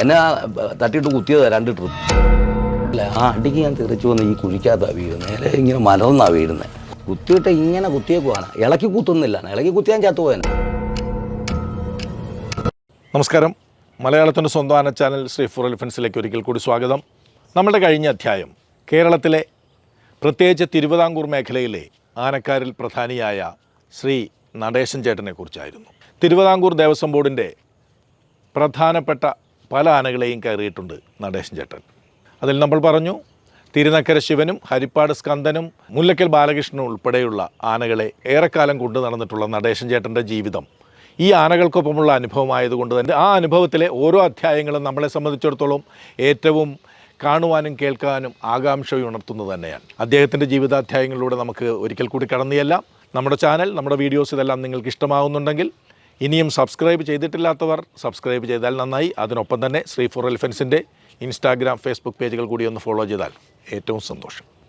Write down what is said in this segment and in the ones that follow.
എന്നെ തട്ടിയിട്ട് കുത്തിയത് രണ്ട് ട്രിപ്പ്. അല്ല ആ അടിക്ക് ഞാൻ തെറിച്ചു വന്ന് ഈ കുഴിക്കകത്താണ് വീഴുന്നത് നേരെ ഇങ്ങനെ മലർന്നാണ് വീഴുന്നത് കുത്തിയിട്ട് ഇങ്ങനെ കുത്തിയേക്കുവാണ്. ഇളക്കി കുത്തുന്നില്ല. ഇളക്കി കുത്തിയാൻ ചത്തുപോയനെ. നമസ്കാരം. മലയാളത്തിന്റെ സ്വന്തം ആന ചാനൽ ശ്രീ ഫുർ എലിഫൻസിലേക്ക് ഒരിക്കൽ കൂടി സ്വാഗതം. നമ്മുടെ കഴിഞ്ഞ അധ്യായം കേരളത്തിലെ പ്രത്യേകിച്ച് തിരുവിതാംകൂർ മേഖലയിലെ ആനക്കാരിൽ പ്രധാനിയായ ശ്രീ നടേശൻ ചേട്ടനെക്കുറിച്ചായിരുന്നു തിരുവിതാംകൂർ ദേവസ്വം ബോർഡിന്റെ പ്രധാനപ്പെട്ട പല ആനകളെയും കയറിയിട്ടുണ്ട് നടേശൻ ചേട്ടൻ. അതിൽ നമ്മൾ പറഞ്ഞു തിരുനക്കര ശിവനും ഹരിപ്പാട് സ്കന്ദനും മുല്ലക്കൽ ബാലകൃഷ്ണനും ഉൾപ്പെടെയുള്ള ആനകളെ ഏറെക്കാലം കൊണ്ടു നടന്നിട്ടുള്ള നടേശൻ ചേട്ടന്റെ ജീവിതം ഈ ആനകൾക്കൊപ്പമുള്ള അനുഭവമായതുകൊണ്ട് തന്നെ ആ അനുഭവത്തിലെ ഓരോ അധ്യായങ്ങളും നമ്മളെ സംബന്ധിച്ചിടത്തോളം ഏറ്റവും കാണുവാനും കേൾക്കാനും ആകാംക്ഷ ഉണർത്തുന്നത് തന്നെയാണ്. അദ്ദേഹത്തിന്റെ ജീവിതാധ്യായങ്ങളിലൂടെ നമുക്ക് ഒരിക്കൽ കൂടി കടന്നിയല്ല നമ്മുടെ ചാനൽ നമ്മുടെ വീഡിയോസ് ഇതെല്ലാം നിങ്ങൾക്ക് ഇഷ്ടമാകുന്നുണ്ടെങ്കിൽ ഇനിയും സബ്സ്ക്രൈബ് ചെയ്തിട്ടില്ലാത്തവർ സബ്സ്ക്രൈബ് ചെയ്താൽ നന്നായി. അതിനൊപ്പം തന്നെ ശ്രീ ഫോർ എലിഫൻസിന്റെ ഇൻസ്റ്റാഗ്രാം ഫേസ്ബുക്ക് പേജുകൾ കൂടി ഒന്ന് ഫോളോ ചെയ്താൽ ഏറ്റവും സന്തോഷം.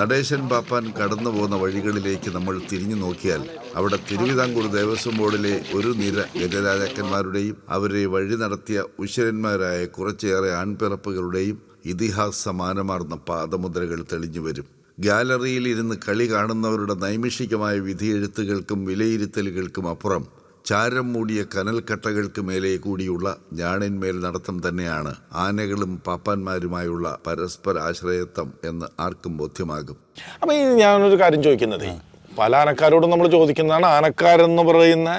നടേശൻ പാപ്പാൻ കടന്നു പോകുന്ന വഴികളിലേക്ക് നമ്മൾ തിരിഞ്ഞു നോക്കിയാൽ അവിടെ തിരുവിതാംകൂർ ദേവസ്വം ബോർഡിലെ ഒരു നിര ഗജരാജാക്കന്മാരുടെയും അവരെ വഴി നടത്തിയ ഉശരന്മാരായ കുറച്ചേറെ ആൺപിറപ്പുകളുടെയും ഇതിഹാസമാനമാർന്ന പാദമുദ്രകൾ തെളിഞ്ഞു വരും. ഗാലറിയിൽ ഇരുന്ന് കളി കാണുന്നവരുടെ നൈമിഷികമായ വിധിയെഴുത്തുകൾക്കും വിലയിരുത്തലുകൾക്കും അപ്പുറം ചാരം മൂടിയ കനൽക്കട്ടകൾക്ക് മേലെ കൂടിയുള്ള ഞാണിന്മേൽ നടത്തം തന്നെയാണ് ആനകളും പാപ്പാന്മാരുമായുള്ള പരസ്പര ആശ്രയത്വം എന്ന് ആർക്കും ബോധ്യമാകും. അപ്പം ഞാനൊരു കാര്യം ചോദിക്കുന്നത് പല ആനക്കാരോടും നമ്മൾ ചോദിക്കുന്നതാണ് ആനക്കാരെന്ന് പറയുന്ന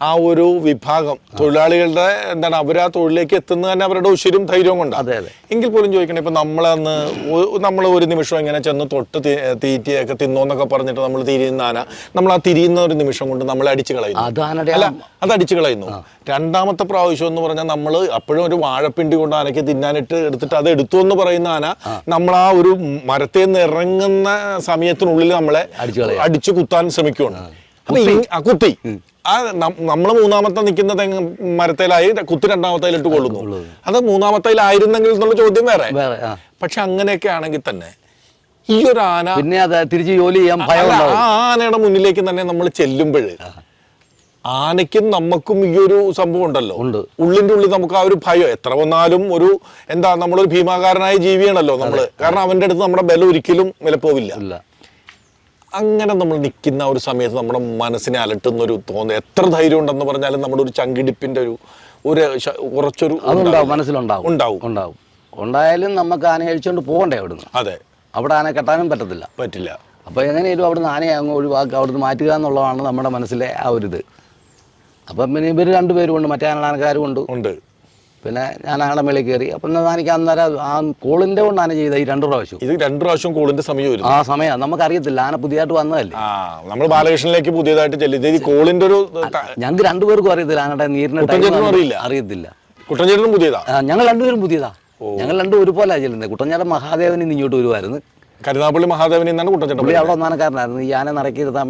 ആ ഒരു വിഭാഗം തൊഴിലാളികളുടെ എന്താണ് അവർ ആ തൊഴിലേക്ക് എത്തുന്നത് തന്നെ അവരുടെ ഉശിരും ധൈര്യവും കൊണ്ട്. അതെ, അതെ. എങ്കിൽ പോലും ചോദിക്കണേ ഇപ്പം നമ്മളന്ന് നമ്മൾ ഒരു നിമിഷം ഇങ്ങനെ ചെന്ന് തൊട്ട് തീറ്റയൊക്കെ തിന്നോന്നൊക്കെ പറഞ്ഞിട്ട് നമ്മൾ തിരിയുന്ന ആന നമ്മൾ ആ തിരിയുന്ന ഒരു നിമിഷം കൊണ്ട് നമ്മൾ അടിച്ചു കളയുന്നു. അല്ല അത് അടിച്ചു കളയുന്നു. രണ്ടാമത്തെ പ്രാവശ്യം എന്ന് പറഞ്ഞാൽ നമ്മൾ അപ്പോഴും ഒരു വാഴപ്പിണ്ടി കൊണ്ട് ആനയ്ക്ക് തിന്നാനിട്ട് എടുത്തിട്ട് അത് എടുത്തു എന്ന് പറയുന്ന ആന നമ്മൾ ആ ഒരു മരത്തിൽ നിന്ന് ഇറങ്ങുന്ന സമയത്തിനുള്ളിൽ നമ്മളെ അടിച്ചു കുത്താൻ ശ്രമിക്കുകയാണ് അപ്പൊ കുത്തി. ആ നമ്മൾ മൂന്നാമത്തെ നിൽക്കുന്ന തെങ്ങ് മരത്തേലായി കുത്തി രണ്ടാമത്തേലിട്ട് കൊള്ളുന്നു. അത് മൂന്നാമത്തേലായിരുന്നെങ്കിൽ എന്നുള്ള ചോദ്യം വേറെ. പക്ഷെ അങ്ങനെയൊക്കെ ആണെങ്കിൽ തന്നെ ഈ ഒരു ആന പിന്നെ അത് തിരിച്ച് ജോലി ചെയ്യാൻ ഭയം ആ ആനയുടെ മുന്നിലേക്ക് തന്നെ നമ്മൾ ചെല്ലുമ്പോൾ ആനയ്ക്കും നമുക്കും ഈ ഒരു സംഭവം ഉണ്ടല്ലോ. ഉണ്ട്. ഉള്ളിന്റെ ഉള്ളിൽ നമുക്ക് ആ ഒരു ഭയം. എത്ര വന്നാലും ഒരു എന്താ നമ്മളൊരു ഭീമാകാരനായ ജീവിയാണല്ലോ നമ്മൾ. കാരണം അവന്റെ അടുത്ത് നമ്മുടെ ബലം ഒരിക്കലും വിലപ്പോവില്ല അങ്ങനെ നമ്മൾ നിൽക്കുന്ന ഒരു സമയത്ത് നമ്മുടെ മനസ്സിനെ അലട്ടുന്ന ഒരു തോന്നുന്നു എത്ര ധൈര്യം ഉണ്ടെന്ന് പറഞ്ഞാലും നമ്മുടെ ഒരു ചങ്കിടിപ്പിന്റെ ഒരു ഒരു കുറച്ചൊരു അതുണ്ടാവും മനസ്സിലുണ്ടാവും. ഉണ്ടാവും. ഉണ്ടാവും. ഉണ്ടായാലും നമുക്ക് ആന കഴിച്ചുകൊണ്ട് പോകണ്ടേ അവിടുന്ന്? അതെ. അവിടെ ആന കെട്ടാനും പറ്റത്തില്ല. പറ്റില്ല. അപ്പോൾ എങ്ങനെയാലും അവിടുന്ന് ആനയെ അങ്ങ് ഒഴിവാക്കുക അവിടുന്ന് മാറ്റുക എന്നുള്ളതാണ് നമ്മുടെ മനസ്സിലെ ആ ഒരു ഇത്. അപ്പം പിന്നെ ഇവർ രണ്ടുപേരും ഉണ്ട് മറ്റേ ആനക്കാരും ഉണ്ട്. ഉണ്ട്. പിന്നെ ഞാൻ ആടെ മേളിൽ കയറി. അപ്പം എനിക്ക് അന്നേരം ആ കോളിന്റെ കൊണ്ടാണ് ചെയ്തത് ചെയ്ത ഈ രണ്ട് പ്രാവശ്യം. ഇത് രണ്ടു പ്രാവശ്യം കോളിന്റെ സമയം ആ സമയം. നമുക്കറിയത്തില്ല. ആന പുതിയതായിട്ട് വന്നതല്ലേ? നമ്മൾ ബാലകൃഷ്ണനിലേക്ക് പുതിയതായിട്ട് ചെല്ലും. കോളിന്റെ ഒരു ഞങ്ങൾക്ക് രണ്ടുപേർക്കും അറിയത്തില്ല ആനയുടെ അറിയില്ല? അറിയത്തില്ല. കുട്ടഞ്ചേട്ടനും പുതിയതാ? ഞങ്ങൾ രണ്ടുപേരും പുതിയതാ. ഞങ്ങൾ രണ്ടും ഒരുപോലെ ചെല്ലുന്നത്. കുട്ടഞ്ഞാടൻ മഹാദേവൻ ഇന്ന് ഇങ്ങോട്ട് വരുമായിരുന്നു കരുനാപ്പള്ളി മഹാദേവനിൽ നിന്നാണ് കുട്ടൻചേട്ടൻ പുള്ളി അവിടെ ഒന്നാനക്കാരനായിരുന്നു. ഈ ആന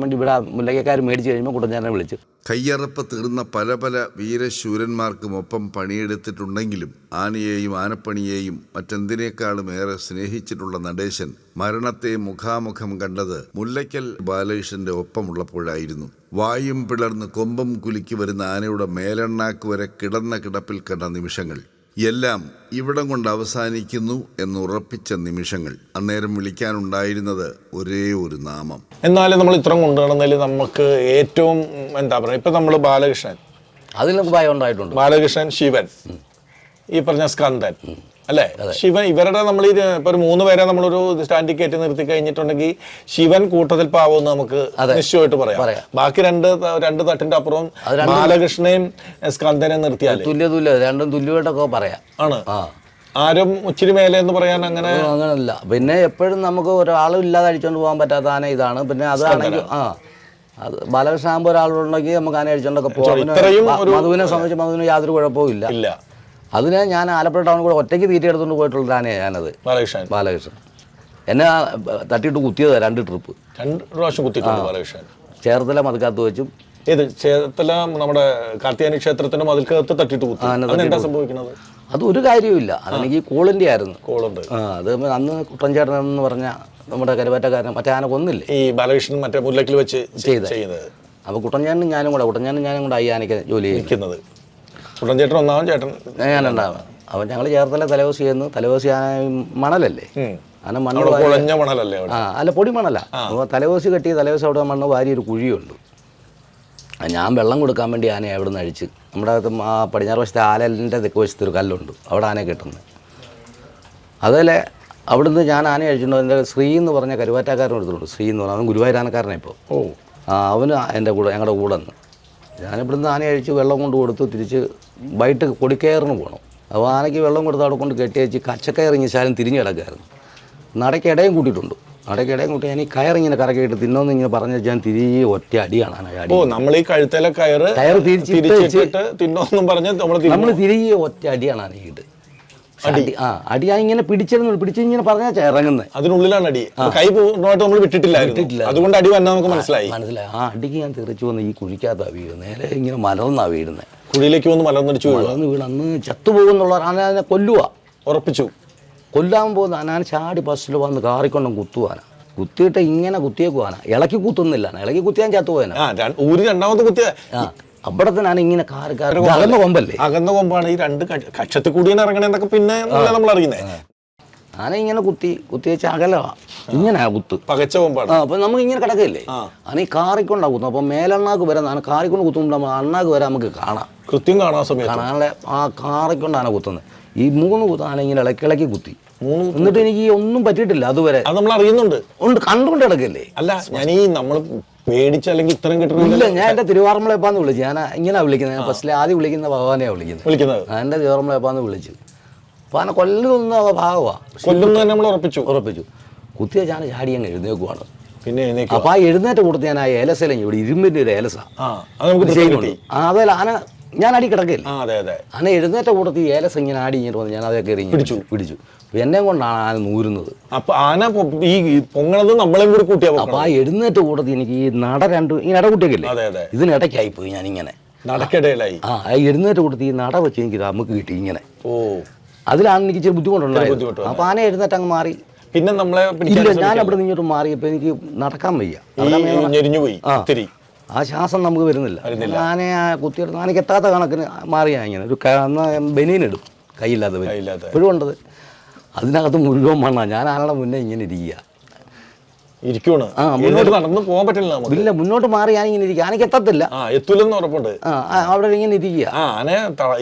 വേണ്ടി ഇവിടെ മുല്ലയ്ക്കാർ മേടിച്ച് കഴിയുമ്പോൾ കുട്ടഞ്ചാനെ വിളിച്ചു. കയ്യറപ്പ് തീർന്ന പല പല വീരശൂരന്മാർക്കും ഒപ്പം പണിയെടുത്തിട്ടുണ്ടെങ്കിലും ആനയെയും ആനപ്പണിയെയും മറ്റെന്തിനേക്കാളും ഏറെ സ്നേഹിച്ചിട്ടുള്ള നടേശൻ മരണത്തെ മുഖാമുഖം കണ്ടത് മുല്ലയ്ക്കൽ ബാലകൃഷ്ണന്റെ ഒപ്പമുള്ളപ്പോഴായിരുന്നു. വായും പിളർന്ന് കൊമ്പും കുലുക്കി വരുന്ന ആനയുടെ മേലെണ്ണാക്ക് വരെ കിടന്ന കിടപ്പിൽ കണ്ട നിമിഷങ്ങൾ. എല്ലാം ഇവിടം കൊണ്ട് അവസാനിക്കുന്നു എന്നുറപ്പിച്ച നിമിഷങ്ങൾ. അന്നേരം വിളിക്കാനുണ്ടായിരുന്നത് ഒരേ ഒരു നാമം. എന്നാലും നമ്മൾ ഇത്രയും കൊണ്ടുവന്നതിൽ നമുക്ക് ഏറ്റവും എന്താ പറയുക ഇപ്പം നമ്മൾ ബാലകൃഷ്ണൻ. അതിൽ നമുക്ക് ഭയം ഉണ്ടായിട്ടുണ്ട്. ബാലകൃഷ്ണൻ ശിവൻ. ഈ പറഞ്ഞ സ്കന്ദൻ അല്ലേ? ശിവൻ ഇവരുടെ നമ്മൾ ഇപ്പൊ ഒരു മൂന്ന് പേരെ നമ്മളൊരു സ്റ്റാൻഡിൽ കയറ്റി നിർത്തി കഴിഞ്ഞിട്ടുണ്ടെങ്കിൽ ശിവൻ കൂട്ടത്തിൽ പാവുമെന്ന് നമുക്ക് നിശ്ചയമായിട്ട് പറയാം. ബാക്കി രണ്ട് രണ്ട് തട്ടിന്റെ അപ്പുറം ബാലകൃഷ്ണയും സ്കന്ദനെ നിർത്തിയാൽ തുല്യ തുല്യ രണ്ടും തുല്യമായിട്ടൊക്കെ പറയാം. ആണ്. ആരും ഒച്ചിരി മേലെ എന്ന് പറയാൻ അങ്ങനെ അങ്ങനല്ല. പിന്നെ എപ്പോഴും നമുക്ക് ഒരാളും ഇല്ലാതെ അടിച്ചോണ്ട് പോകാൻ പറ്റാത്ത ആന ഇതാണ്. പിന്നെ അതാണെങ്കിൽ ആ. അത് ബാലകൃഷ്ണ ആകുമ്പോൾ ഒരാളുണ്ടെങ്കിൽ നമുക്ക് ആന അടിച്ചോണ്ടൊക്കെ പോകാം. മധുവിനെ സംബന്ധിച്ച് മധുവിന് യാതൊരു കുഴപ്പവും ഇല്ല. അതിന് ഞാൻ ആലപ്പുഴ ടൗണിൽ കൂടെ ഒറ്റയ്ക്ക് തീറ്റ എടുത്തുകൊണ്ട് പോയിട്ടുള്ളതാണ് ഞാനത്. ബാലകൃഷ്ണൻ. ബാലകൃഷ്ണൻ. എന്നെ തട്ടിയിട്ട് കുത്തിയത് രണ്ട് ട്രിപ്പ് രണ്ട് പ്രാവശ്യം കുത്തിയിട്ടുണ്ട് ബാലകൃഷ്ണൻ. ചേർത്തല മതുക്കകത്ത് വെച്ചും. ഏത്? ചേർത്തല നമ്മുടെ കാർത്തിയാനി ക്ഷേത്രത്തിന്റെ മതിൽക്കകത്ത് തട്ടിട്ട് കുത്തി. എന്താ സംഭവിക്കുന്നത്? അത് ഒരു കാര്യവുമില്ല. അതെനിക്ക് കോളിന്റെ ആയിരുന്നു. കോളുണ്ട്. ആ അത് അന്ന് കുട്ടൻചേട്ടൻ എന്ന് പറഞ്ഞ നമ്മുടെ കരുവാറ്റക്കാരൻ മറ്റേ ആന കൊന്നില്ലേ ഈ ബാലകൃഷ്ണൻ മറ്റേ മുല്ലക്കിൽ വെച്ച് ചെയ്തത്. അപ്പൊ അപ്പോൾ കുട്ടൻചേട്ടനും ഞാനും കൂടെ കുട്ടൻചാനും ഞാനും കൂടെ ഈ ആനയ്ക്ക് ജോലി ചെയ്യും നിൽക്കുന്നത് ചേട്ടൻ ഒന്നാമൻ ചേട്ടൻ ഞാനുണ്ടാവുക അപ്പോൾ ഞങ്ങൾ ചേർത്തല തലവസി ചെയ്യുന്നു. തലവസി മണലല്ലേ? ഉം. ആന മണ്ണ് കുഴഞ്ഞ മണലല്ലേ ആ അല്ല പൊടി മണല. അപ്പോൾ തലവസി കെട്ടി തലവസി അവിടെ മണ്ണ് വാരി ഒരു കുഴിയുണ്ട്. ഞാൻ വെള്ളം കൊടുക്കാൻ വേണ്ടി ആനയെ അവിടെ നിന്ന് അഴിച്ച് നമ്മുടെ അകത്ത് ആ പടിഞ്ഞാറ് വശത്തെ ആലലിന്റെ തെക്ക് വശത്ത് ഒരു കല്ലുണ്ട്. അവിടെ ആനയെ കിട്ടുന്നത് അതുപോലെ അവിടുന്ന് ഞാൻ ആനയെ അഴിച്ചിട്ടുണ്ട്. എന്റെ ശ്രീ എന്ന് പറഞ്ഞ കരുവാറ്റാക്കാരൻ എടുത്തിട്ടുണ്ട്. ശ്രീ എന്ന് പറഞ്ഞാൽ അവൻ ഗുരുവായൂരാനക്കാരനെ ഇപ്പോൾ. ഓ. അവന് എന്റെ കൂടെ ഞങ്ങളുടെ കൂടെ നിന്ന് ഞാനിവിടുന്ന് ആന അഴിച്ച് വെള്ളം കൊണ്ട് കൊടുത്തു തിരിച്ച് വൈകിട്ട് കൊടിക്കയറിന് പോകണം. അപ്പോൾ ആനയ്ക്ക് വെള്ളം കൊടുത്ത് അവിടെ കൊണ്ട് കെട്ടി വെച്ച് കച്ചക്കയറിഞ്ഞ് ശാലം തിരിഞ്ഞ് കിടക്കായിരുന്നു നടക്കിടയും കൂട്ടിയിട്ടുണ്ട്. നടക്കിടയും കൂട്ടി ഞാൻ ഈ കയറിങ്ങനെ കറക്കിയിട്ട് തിന്നോന്ന് ഇങ്ങനെ പറഞ്ഞു ഞാൻ തിരികെ ഒറ്റ അടിയാണ് ആന ഓ നമ്മൾ ഈ കഴുത്തേലെ കയറ് കയറ് തിരിച്ചിട്ട് തിന്നോന്നും പറഞ്ഞ് നമ്മൾ തിരികെ ഒറ്റ അടിയാണ് ആനയിട്ട് അടി. ആ അടി ഞാൻ ഇങ്ങനെ പിടിച്ചിരുന്നു പിടിച്ച് ഇങ്ങനെ പറഞ്ഞാ ഇറങ്ങുന്നത് അതിനുള്ളിലാണ് അടി. കൈ പൂർണമായിട്ട് നമ്മൾ വിട്ടിട്ടില്ല. അതുകൊണ്ട് അടി വന്നാൽ നമുക്ക് മനസ്സിലായി. മനസ്സിലായി. ആ അടിക്ക് ഞാൻ തെറിച്ചു വന്ന് ഈ കുഴിക്കാത്ത വീഴുന്നത് നേരെ ഇങ്ങനെ മലർന്നാണ് വീഴുന്നത് കുഴിയിലേക്ക് വന്ന് മലർന്നടിച്ചു വീഴുക. മലർന്ന് വീണ്. അന്ന് ചത്തുപോകുന്നുള്ള അതിനെ കൊല്ലുക ഉറപ്പിച്ചു. കൊല്ലാൻ പോകുന്ന ആനാൻ ചാടി ബസ്സിൽ വന്ന് കാറിക്കൊണ്ടും കുത്തുവാനാ കുത്തിയിട്ട് ഇങ്ങനെ കുത്തിയേക്കുവാന ഇളക്കി കുത്തുന്നില്ല. ഇളക്കി കുത്തിയാൻ ചത്തുപോയനാ. ആ ര- ഊരി രണ്ടാമത് കുത്തിയ അവിടെ തന്നെ ഇങ്ങനെ കാറി കാറി അകന്ന കൊമ്പല്ലേ? അകന്ന കൊമ്പാണ്. ഈ രണ്ട് കക്ഷത്തിൽ കൂടിയാണ് ഇറങ്ങണെന്നൊക്കെ പിന്നെ നമ്മൾ അറിയുന്നേ ആന ഇങ്ങനെ കുത്തി കുത്തി വെച്ച് അകലവാ. ഇങ്ങനെ കുത്ത്. അപ്പൊ നമുക്ക് ഇങ്ങനെ കിടക്കില്ലേ ആ. ആന ഈ കാറിക്കൊണ്ടാ കുത്തുന്നത് അപ്പൊ മേലെണ്ണാക്ക് വരെ കാറിക്കൊണ്ട് കുത്തുമ്പോൾ അണ്ണാക്ക് വരെ നമുക്ക് കാണാം. കൃത്യം കാണാൻ സമയത്ത്. കാണാനുള്ള ആ കാറിക്കൊണ്ടാണ് കുത്തുന്നത്. ഈ മൂന്ന് കുത്താണ് ഇങ്ങനെ ഇളക്കിളക്കി ഇളക്കി കുത്തി. എന്നിട്ട് എനിക്ക് ഒന്നും പറ്റിയിട്ടില്ല അതുവരെ. അത് നമ്മൾ അറിയുന്നുണ്ട്. ഉണ്ട് കണ്ടുകൊണ്ട് കിടക്കല്ലേ അല്ല ഞാൻ ഈ നമ്മൾ പേടിച്ചല്ലെങ്കിൽ ഇത്തരം കിട്ടണില്ല ഞാൻ എന്റെ തിരുവാറമ്പളയപ്പാന്ന് വിളിച്ചു. ഞാൻ ഇങ്ങനെ വിളിക്കുന്നത്. ഞാൻ ഫസ്റ്റിലെ ആദ്യം വിളിക്കുന്ന ഭഗവാനെയാണ് വിളിക്കുന്നത്. വിളിക്കുന്നത്. ഞാൻ എന്റെ തിരുവാറമ്പളയപ്പാന്ന് വിളിച്ചു. അപ്പൊ അങ്ങനെ കൊല്ലുന്ന ഭാഗമാണ് കൊല്ലുന്ന നമ്മൾ ഉറപ്പിച്ചു. ഉറപ്പിച്ചു. കുത്തിയ ഞാൻ ചാടി അങ്ങ് എഴുന്നേക്കുവാണ് പിന്നെ അപ്പൊ ആ എഴുന്നേറ്റ് കൊടുത്ത് ഞാൻ ആ ഏലസയിലും ഇവിടെ ഇരുമ്പിന്റെ ഒരു ഏലസ ആ അത് നമുക്ക് ദൃശ്യം ആ അതല്ല ആന ഞാൻ അടി കിടക്കില്ല ആന എഴുന്നേറ്റ കൂട്ടത്തിൽ ഏലസ ഇങ്ങനെ ആടി ഇങ്ങനെ വന്ന് ഞാൻ അതേ കയറി ഇങ്ങനെ പിടിച്ചു. പിടിച്ചു. എന്നെ കൊണ്ടാണ് ആന നൂരുന്നത്. അപ്പൊ ആന ഈ പൊങ്ങണത് നമ്മളെ കൂടി കൂട്ടിയാ അപ്പൊ ആ എഴുന്നേറ്റ് കൂട്ടത്തിൽ എനിക്ക് ഈ നട രണ്ട് ഈ നട കൂട്ടിയൊക്കെ ഇതിനിടയ്ക്കായി പോയി ഞാൻ നടക്കിടയിലായി. ആ എഴുന്നേറ്റ് കൊടുത്ത് ഈ നട വെച്ച് എനിക്ക് നമുക്ക് കിട്ടി ഇങ്ങനെ. ഓ. അതിലാണ് എനിക്ക് ഇച്ചിരി ബുദ്ധിമുട്ടുണ്ടായത്. ബുദ്ധിമുട്ട് അപ്പോൾ ആന എഴുന്നേറ്റ് അങ്ങ് മാറി. പിന്നെ നമ്മളെ ഇല്ല ഞാൻ അവിടെ നിന്നിട്ട് മാറിയപ്പോൾ എനിക്ക് നടക്കാൻ വയ്യ. ആ. ശ്വാസം നമുക്ക് വരുന്നില്ല. ആനെ ആ കുത്തിയെടുത്ത് ആനയ്ക്ക് എത്താത്ത കണക്കിന് മാറിയാ ഇങ്ങനെ. ഒരു ബനീൻ ഇടും. കൈയില്ലാതെ ഇപ്പോഴും ഉണ്ടത്. അതിനകത്ത് മുഴുവൻ മണ്ണാ. ഞാൻ ആനയുടെ മുന്നേ ഇങ്ങനെ ഇരിക്കുക. ഇരിക്കുവാണ്. എന്നിട്ട് നടന്ന് പോകാൻ പറ്റില്ല ഇല്ല മുന്നോട്ട് മാറി ഞാൻ ഇങ്ങനെ ഇരിക്കുക. ആനയ്ക്ക് എത്തത്തില്ല. എത്തൂലെന്ന് ഉറപ്പുണ്ട്. അവിടെ ഇങ്ങനെ ഇരിക്കുക. ആന